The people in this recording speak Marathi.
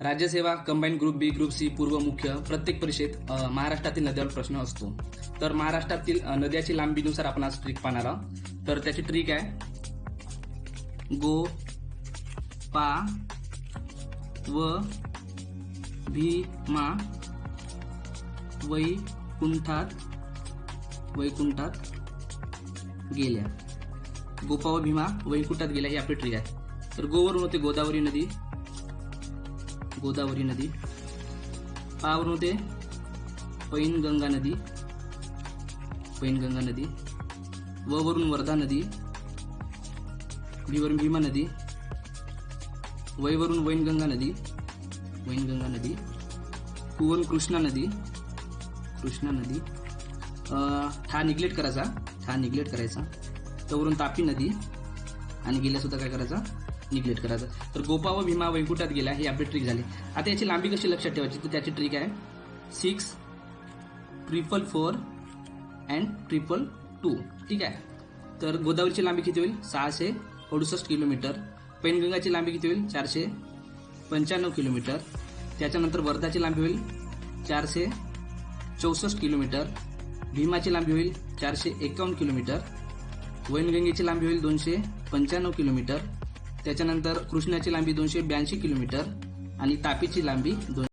राज्यसेवा combine group B group C पूर्व मुख्य प्रत्येक परीक्षेत महाराष्ट्रातील नद्यावर प्रश्न असतो. तर महाराष्ट्रातील नद्याची लांबीनुसार आपण आज ट्रिक पाहणार आहोत. तर त्याची ट्रिक आहे गो पा व भीमा वैकुंठात वैकुंठात गेल्या. गोपा व भीमा वैकुंठात गेल्या ही आपली ट्रिक आहे. तर गोवरून होते गोदावरी नदी गोदावरी नदी पावरून होते पैनगंगा नदी पैनगंगा नदी ववरून वरून वर्धा नदी भीवरून भीमा नदी वैवरून वैनगंगा नदी वैनगंगा नदी कुवरून कृष्णा नदी कृष्णा नदी. हा निग्लेक्ट करायचा हा निग्लेक्ट करायचा. तवरून तापी नदी आणि गेल्यासुद्धा काय करायचा? निग्लेक्ट करायचं. तर गोपा व भीमा वैकुंठात गेला हे आपली ट्रिक झाली. आता याची लांबी कशी लक्षात ठेवायची? तर त्याची ट्रिक आहे. Six triple four and triple two ठीक आहे? तर गोदावरीची लांबी किती होईल? सहाशे अडुसष्ट किलोमीटर. पैनगंगाची लांबी किती होईल? चारशे पंच्याण्णव किलोमीटर. त्याच्यानंतर वर्धाची लांबी होईल? चारशे चौसष्ट किलोमीटर. भीमाची लांबी होईल? चारशे एकावन्न किलोमीटर. वैनगंगेची लांबी होईल? दोनशे पंच्याण्णव किलोमीटर. त्याच्यानंतर कृष्णाची लांबी दोनशे ब्याऐंशी किलोमीटर आणि तापीची लांबी दोन